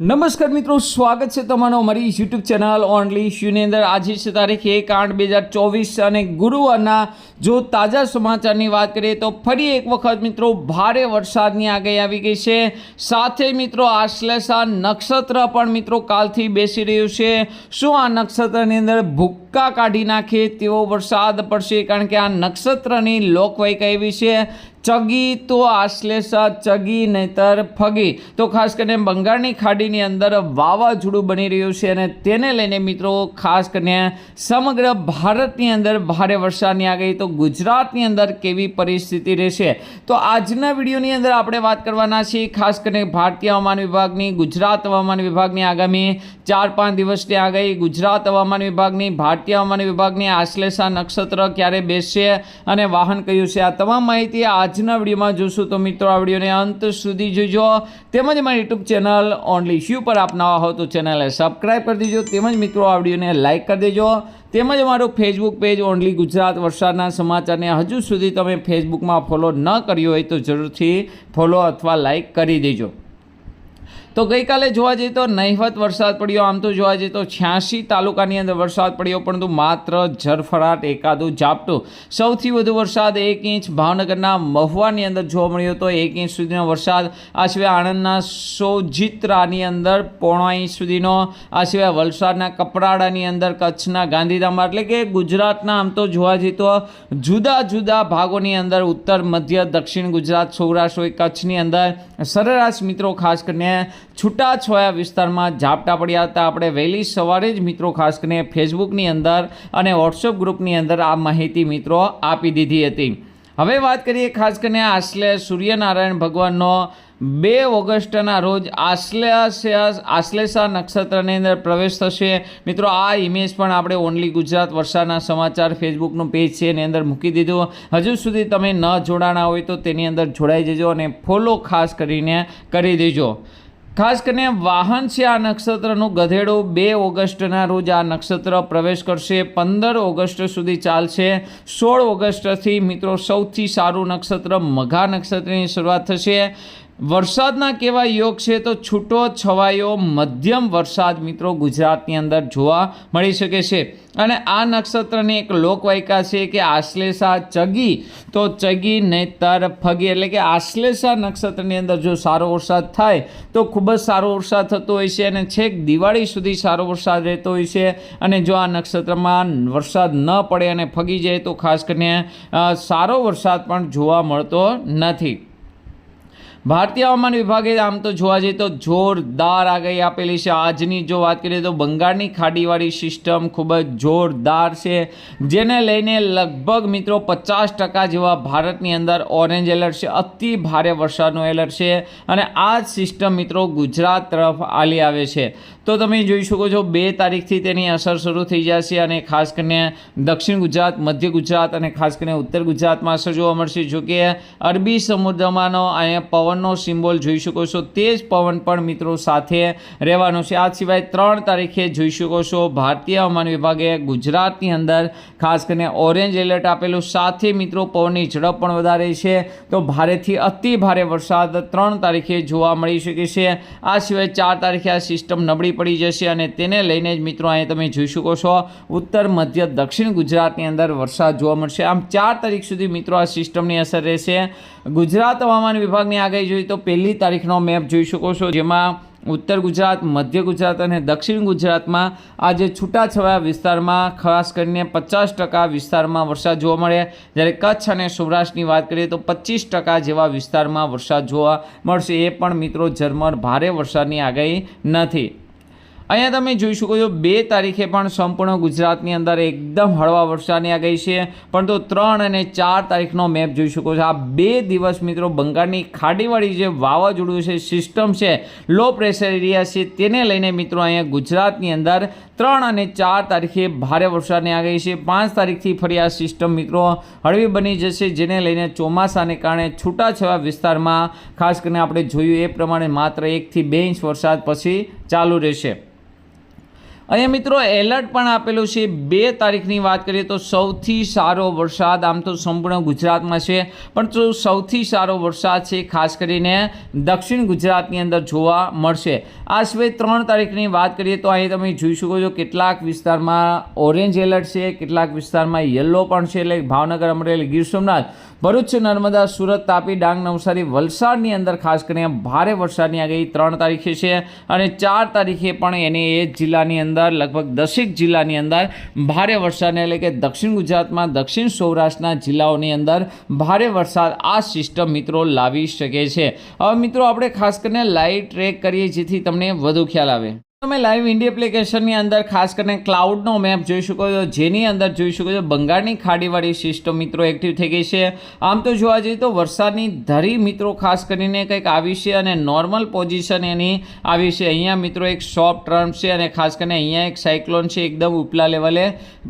નમસ્કાર મિત્રો, સ્વાગત છે તમારો અમારી યુટ્યુબ ચેનલ ઓનલી શ્યુની અંદર. આજે છે તારીખ એક આઠ બે હજાર ચોવીસ અને ગુરુવારના જો તાજા સમાચારની વાત કરીએ તો ફરી એક વખત મિત્રો ભારે વરસાદની આગાહી આવી ગઈ છે. સાથે મિત્રો આશ્લેષા નક્ષત્ર પણ મિત્રો કાલથી બેસી રહ્યું છે. શું આ નક્ષત્રની અંદર ભૂક્કા કાઢી નાખે તેવો વરસાદ પડશે? કારણ કે આ નક્ષત્રની લોકવાયકા એવી છે. ચગી તો આશ્લેષા ચગી નહીતર ફગી. તો ખાસ કરીને બંગાળની ખાડીની અંદર વાવાઝોડું બની રહ્યું છે અને તેને લઈને મિત્રો ખાસ કરીને સમગ્ર ભારતની અંદર ભારે વરસાદની આગાહી. તો ગુજરાતની અંદર કેવી પરિસ્થિતિ રહેશે? તો આજના વિડીયોની અંદર આપણે વાત કરવાના છીએ ખાસ કરીને ભારતીય હવામાન વિભાગની, ગુજરાત હવામાન વિભાગની આગામી ચાર પાંચ દિવસની આગાહી ગુજરાત હવામાન વિભાગની, ભારતીય હવામાન વિભાગની આશ્લેષા નક્ષત્ર ક્યારે બેસશે અને વાહન કયું છે? આ તમામ માહિતી આજના વિડીયોમાં જોશું. તો મિત્રો, આ વિડીયોને અંત સુધી જોજો. તેમજ મારી યુટ્યુબ ચેનલ ઓનલી શ્યુ પર આપ નવા હો તો ચેનલને સબસ્ક્રાઈબ કરી દેજો. તેમજ મિત્રો, આ વિડીયોને લાઇક કરી દેજો. તેમજ અમારું ફેસબુક પેજ ઓનલી ગુજરાત વરસાદના સમાચારને હજુ સુધી તમે ફેસબુકમાં ફોલો ન કર્યો હોય તો જરૂરથી ફોલો અથવા લાઇક કરી દેજો. તો ગઈકાલે જોવા જઈએ તો નહિવત વરસાદ પડ્યો. આમ તો જોવા જઈએ તો છ્યાસી તાલુકાની અંદર વરસાદ પડ્યો, પરંતુ માત્ર ઝરફરાટ, એકાદું ઝાપટું. સૌથી વધુ વરસાદ એક ઇંચ ભાવનગરના મહુવાની અંદર જોવા મળ્યો હતો એક ઇંચ સુધીનો વરસાદ. આ સિવાય આણંદના સોજિત્રાની અંદર પોણા ઇંચ સુધીનો. આ સિવાય વલસાડના કપરાડાની અંદર કચ્છના ગાંધીધામમાં એટલે કે ગુજરાતના આમ તો જોવા જઈએ તો જુદા જુદા ભાગોની અંદર ઉત્તર, મધ્ય, દક્ષિણ ગુજરાત, સૌરાષ્ટ્ર હોય કચ્છની અંદર સરેરાશ મિત્રો ખાસ કરીને છૂટાછવાયા વિસ્તારમાં ઝાપટા પડ્યા હતા. આપણે વહેલી સવારે જ મિત્રો ખાસ કરીને ફેસબુકની અંદર અને વોટ્સઅપ ગ્રુપની અંદર આ માહિતી મિત્રો આપી દીધી હતી. હવે વાત કરીએ ખાસ કરીને આશલે સૂર્યનારાયણ ભગવાનનો. બે ઓગસ્ટના રોજ આશ્લેષ આશ્લેષા નક્ષત્રની અંદર પ્રવેશ થશે. મિત્રો, આ ઇમેજ પણ આપણે ઓનલી ગુજરાત વરસાદના સમાચાર ફેસબુકનું પેજ છે, એની અંદર મૂકી દીધું. હજુ સુધી તમે ન જોડાણા હોય તો તેની અંદર જોડાઈ જજો અને ફોલો ખાસ કરીને કરી દેજો. ખાસ કરીને વાહન છે આ નક્ષત્રનું, ગધેડું બે ઓગસ્ટના રોજ આ નક્ષત્ર પ્રવેશ કરશે. પંદર ઓગસ્ટ સુધી ચાલશે. સોળ ઓગસ્ટથી મિત્રો સૌથી સારું નક્ષત્ર મઘા નક્ષત્રની શરૂઆત થશે. વરસાદના કેવા યોગ છે તો છૂટો છવાયો મધ્યમ વરસાદ મિત્રો ગુજરાતની અંદર જોવા મળી શકે છે. અને આ નક્ષત્રની એક લોકવાયકા છે કે આશ્લેષા ચગી. તો ચગી નહીતર ફગી એટલે કે આશ્લેષા નક્ષત્રની અંદર જો સારો વરસાદ થાય તો ખૂબ જ સારો વરસાદ થતો હોય છે અને છેક દિવાળી સુધી સારો વરસાદ રહેતો હોય છે. અને જો આ નક્ષત્રમાં વરસાદ ન પડે અને ફગી જાય તો ખાસ કરીને સારો વરસાદ પણ જોવા મળતો નથી. ભારતીય હવામાન વિભાગે આમ તો જોવા જઈએ તો જોરદાર આગાહી આપેલી છે. આજની જો વાત કરીએ તો બંગાળની ખાડીવાળી સિસ્ટમ ખૂબ જ જોરદાર છે, જેને લઈને લગભગ મિત્રો પચાસ ટકા જેવા ભારતની અંદર ઓરેન્જ એલર્ટ છે, અતિ ભારે વરસાદનું એલર્ટ છે અને આ જ સિસ્ટમ મિત્રો ગુજરાત તરફ આલી આવે છે. તો તમે જોઈ શકો છો બે તારીખથી તેની અસર શરૂ થઈ જશે અને ખાસ કરીને દક્ષિણ ગુજરાત, મધ્ય ગુજરાત અને ખાસ કરીને ઉત્તર ગુજરાતમાં અસર જોવા મળશે. જો કે અરબી સમુદ્રમાંનો અહીંયા પવનનો સિમ્બોલ જોઈ શકો છો. તે જ પવન પણ મિત્રો સાથે રહેવાનો છે. આ સિવાય ત્રણ તારીખે જોઈ શકો છો, ભારતીય હવામાન વિભાગે ગુજરાતની અંદર ખાસ કરીને ઓરેન્જ એલર્ટ આપેલું. સાથે મિત્રો પવનની ઝડપ પણ વધારે છે. તો ભારેથી અતિ ભારે વરસાદ ત્રણ તારીખે જોવા મળી શકે છે. આ સિવાય ચાર તારીખે આ સિસ્ટમ નબળી પડી જશે અને તેને લઈને જ મિત્રો અહીંયા તમે જોઈ શકો છો, ઉત્તર, મધ્ય, દક્ષિણ ગુજરાતની અંદર વરસાદ જોવા મળશે. આમ ચાર તારીખ સુધી મિત્રો આ સિસ્ટમની અસર રહેશે. ગુજરાત હવામાન વિભાગની આગાહી જોઈએ તો પહેલી તારીખનો મેપ જોઈ શકો છો, જેમાં ઉત્તર ગુજરાત, મધ્ય ગુજરાત અને દક્ષિણ ગુજરાતમાં આજે છૂટાછવાયા વિસ્તારમાં, ખાસ કરીને પચાસ ટકા વિસ્તારમાં વરસાદ જોવા મળે. જ્યારે કચ્છ અને સૌરાષ્ટ્રની વાત કરીએ તો પચીસ ટકા જેવા વિસ્તારમાં વરસાદ જોવા મળશે. એ પણ મિત્રો ઝરમર, ભારે વરસાદની આગાહી નથી. અહીંયા તમે જોઈ શકો છો, બે તારીખે પણ સંપૂર્ણ ગુજરાતની અંદર એકદમ હળવા વરસાદની આગાહી છે. પરંતુ ત્રણ અને ચાર તારીખનો મેપ જોઈ શકો છો. આ બે દિવસ મિત્રો બંગાળની ખાડીવાળી જે વાવાઝોડું છે, સિસ્ટમ છે, લો પ્રેશર એરિયા છે, તેને લઈને મિત્રો અહીંયા ગુજરાતની અંદર ત્રણ અને ચાર તારીખે ભારે વરસાદની આગાહી છે. પાંચ તારીખથી ફરી આ સિસ્ટમ મિત્રો હળવી બની જશે, જેને લઈને ચોમાસાને કારણે છૂટાછવાયા વિસ્તારમાં, ખાસ કરીને આપણે જોયું એ પ્રમાણે માત્ર એકથી બે ઇંચ વરસાદ પછી ચાલુ રહેશે. અહીંયા મિત્રો એલર્ટ પણ આપેલું છે, બે તારીખની વાત કરીએ તો સૌથી સારો વરસાદ, આમ તો સંપૂર્ણ ગુજરાતમાં છે, પણ જો સૌથી સારો વરસાદ છે, ખાસ કરીને દક્ષિણ ગુજરાતની અંદર જોવા મળશે. આ સિવાય ત્રણ તારીખની વાત કરીએ તો અહીં તમે જોઈ શકો છો કેટલાક વિસ્તારમાં ઓરેન્જ એલર્ટ છે, કેટલાક વિસ્તારમાં યલો પણ છે, એટલે ભાવનગર, અમરેલી ગીર સોમનાથ, ભરૂચ, નર્મદા, સુરત, તાપી, ડાંગ, નવસારી, વલસાડની અંદર ખાસ કરીને ભારે વરસાદની આગાહી ત્રણ તારીખે છે અને ચાર તારીખે પણ એને એ જિલ્લાની અંદર લગભગ દસેક જિલ્લાની અંદર ભારે વરસાદને એટલે કે દક્ષિણ ગુજરાતમાં, દક્ષિણ સૌરાષ્ટ્રના જિલ્લાઓની અંદર ભારે વરસાદ આ સિસ્ટમ મિત્રો લાવી શકે છે. હવે મિત્રો, આપણે ખાસ કરીને લાઈવ ટ્રેક કરીએ જેથી તમને વધુ ખ્યાલ આવે. તમે લાઈવ ઇન્ડિયા એપ્લિકેશનની અંદર, ખાસ કરીને ક્લાઉડનો મેપ જોઈ શકો છો, જેની અંદર જોઈ શકો છો, બંગાળની ખાડીવાળી સિસ્ટમ મિત્રો એક્ટિવ થઈ ગઈ છે. આમ તો જોવા જઈએ તો વરસાદની ધરી મિત્રો ખાસ કરીને કંઈક આવી છે અને નોર્મલ પોઝિશન એની આવી છે. અહીંયા મિત્રો એક શોર્ટ ટર્મ છે અને ખાસ કરીને અહીંયા એક સાયક્લોન છે એકદમ ઉપલા લેવલે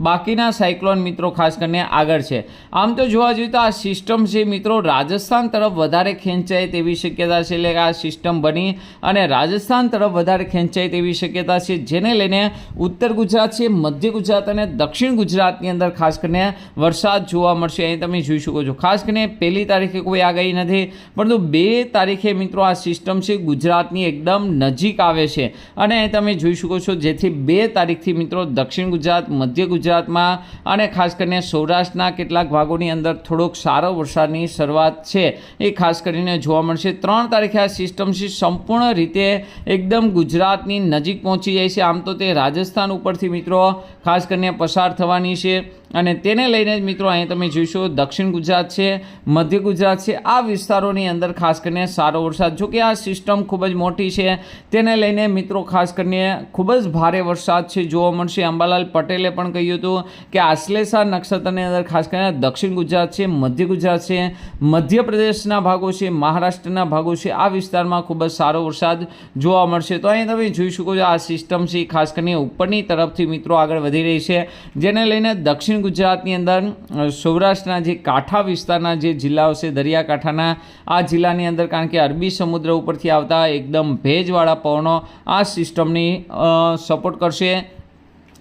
બાકીના સાયક્લોન મિત્રો ખાસ કરીને આગળ છે. આમ તો જોવા જઈએ તો આ સિસ્ટમ છે મિત્રો રાજસ્થાન તરફ વધારે ખેંચાય તેવી શક્યતા છે. એટલે આ સિસ્ટમ બની અને રાજસ્થાન તરફ વધારે ખેંચાય તેવી શક્યતા છે, જેને લઈને ઉત્તર ગુજરાત છે, મધ્ય ગુજરાત અને દક્ષિણ ગુજરાતની અંદર ખાસ કરીને વરસાદ જોવા મળશે. અહીં તમે જોઈ શકો છો, ખાસ કરીને પહેલી તારીખે કોઈ આગાહી નથી, પરંતુ બે તારીખે મિત્રો આ સિસ્ટમ છે, ગુજરાતની એકદમ નજીક આવે છે. અને અહીં તમે જોઈ શકો છો, જેથી બે તારીખથી મિત્રો દક્ષિણ ગુજરાત, મધ્ય ગુજરાતમાં અને ખાસ કરીને સૌરાષ્ટ્રના કેટલાક ભાગોની અંદર થોડોક સારો વરસાદની શરૂઆત છે. એ ખાસ કરીને જોવા મળશે. ત્રણ તારીખે આ સિસ્ટમ છે, સંપૂર્ણ રીતે એકદમ ગુજરાતની નજીક પહોંચી જાય છે. આમ તો તે રાજસ્થાન ઉપરથી મિત્રો ખાસ કરીને પસાર થવાની છે. અને તેને લઈને જ મિત્રો અહીં તમે જોઈશો દક્ષિણ ગુજરાત છે, મધ્ય ગુજરાત છે, આ વિસ્તારોની અંદર ખાસ કરીને સારો વરસાદ. જો કે આ સિસ્ટમ ખૂબ જ મોટી છે, તેને લઈને મિત્રો ખાસ કરીને ખૂબ જ ભારે વરસાદ છે, જોવા મળશે. અંબાલાલ પટેલે પણ કહ્યું હતું કે આશ્લેષા નક્ષત્રની અંદર ખાસ કરીને દક્ષિણ ગુજરાત છે, મધ્ય ગુજરાત છે, મધ્યપ્રદેશના ભાગો છે, મહારાષ્ટ્રના ભાગો છે, આ વિસ્તારમાં ખૂબ જ સારો વરસાદ જોવા મળશે. તો અહીં તમે જોઈ શકો છો આ સિસ્ટમ છે ખાસ કરીને ઉપરની તરફથી મિત્રો આગળ વધી રહી છે. જેને લઈને દક્ષિણ ગુજરાતની અંદર સૌરાષ્ટ્રના જે કાંઠા વિસ્તારના જે જિલ્લાઓ છે, દરિયાકાંઠાના, આ જિલ્લાની અંદર કારણ કે અરબી સમુદ્ર ઉપરથી આવતા એકદમ ભેજવાળા પવનો આ સિસ્ટમની સપોર્ટ કરશે.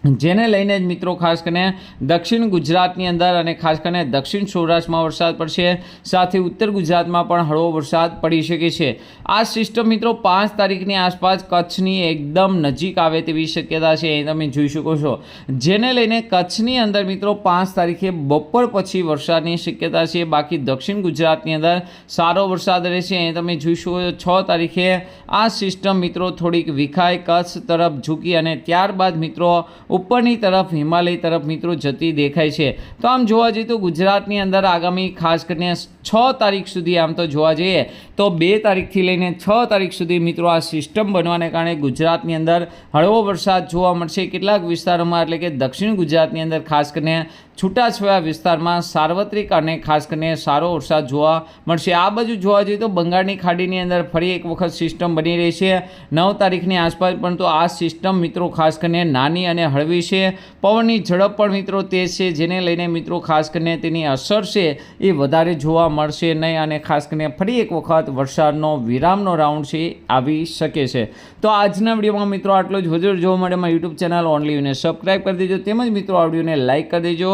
જેને લઈને જ મિત્રો ખાસ કરીને દક્ષિણ ગુજરાતની અંદર અને ખાસ કરીને દક્ષિણ સૌરાષ્ટ્રમાં વરસાદ પડશે. સાથે ઉત્તર ગુજરાતમાં પણ હળવો વરસાદ પડી શકે છે. આ સિસ્ટમ મિત્રો પાંચ તારીખની આસપાસ કચ્છની એકદમ નજીક આવે તેવી શક્યતા છે, એ તમે જોઈ શકો છો. જેને લઈને કચ્છની અંદર મિત્રો પાંચ તારીખે બપોર પછી વરસાદની શક્યતા છે. બાકી દક્ષિણ ગુજરાતની અંદર સારો વરસાદ રહેશે, એ તમે જોઈ શકો છો. છ તારીખે આ સિસ્ટમ મિત્રો થોડીક વિખાય કચ્છ તરફ ઝૂકી અને ત્યારબાદ મિત્રો ઉપરની તરફ, હિમાલય તરફ મિત્રો જતી દેખાય છે. તો આમ જોવા જઈએ તો ગુજરાતની અંદર આગામી ખાસ કરીને છ તારીખ સુધી આમ તો જોવા જઈએ, તો બે તારીખથી લઈને છ તારીખ સુધી મિત્રો આ સિસ્ટમ બનવાને કારણે ગુજરાતની અંદર હળવો વરસાદ જોવા મળશે. કેટલાક વિસ્તારોમાં એટલે કે દક્ષિણ ગુજરાતની અંદર ખાસ કરીને છૂટાછવાયા વિસ્તારમાં સાર્વત્રિક અને ખાસ કરીને સારો વરસાદ જોવા મળશે. આ બાજુ જોવા જઈએ તો બંગાળની ખાડીની અંદર ફરી એક વખત સિસ્ટમ બની રહી છે. નવ તારીખની આસપાસ પણ તો આ સિસ્ટમ મિત્રો ખાસ કરીને નાની અને હળવી છે. પવનની ઝડપ પણ મિત્રો તેજ છે, જેને લઈને મિત્રો ખાસ કરીને તેની અસર છે એ વધારે જોવા મળશે નહીં અને ખાસ કરીને ફરી એક વખત વરસાદનો વિરામનો રાઉન્ડ છે આવી શકે છે. તો આજના વિડીયોમાં મિત્રો આટલો જ. વધુ જોવા મળે યુટ્યુબ ચેનલ ઓનલી ને સબસ્ક્રાઈબ કરી દેજો. તેમજ મિત્રો આ વિડીયોને લાઇક કરી દેજો.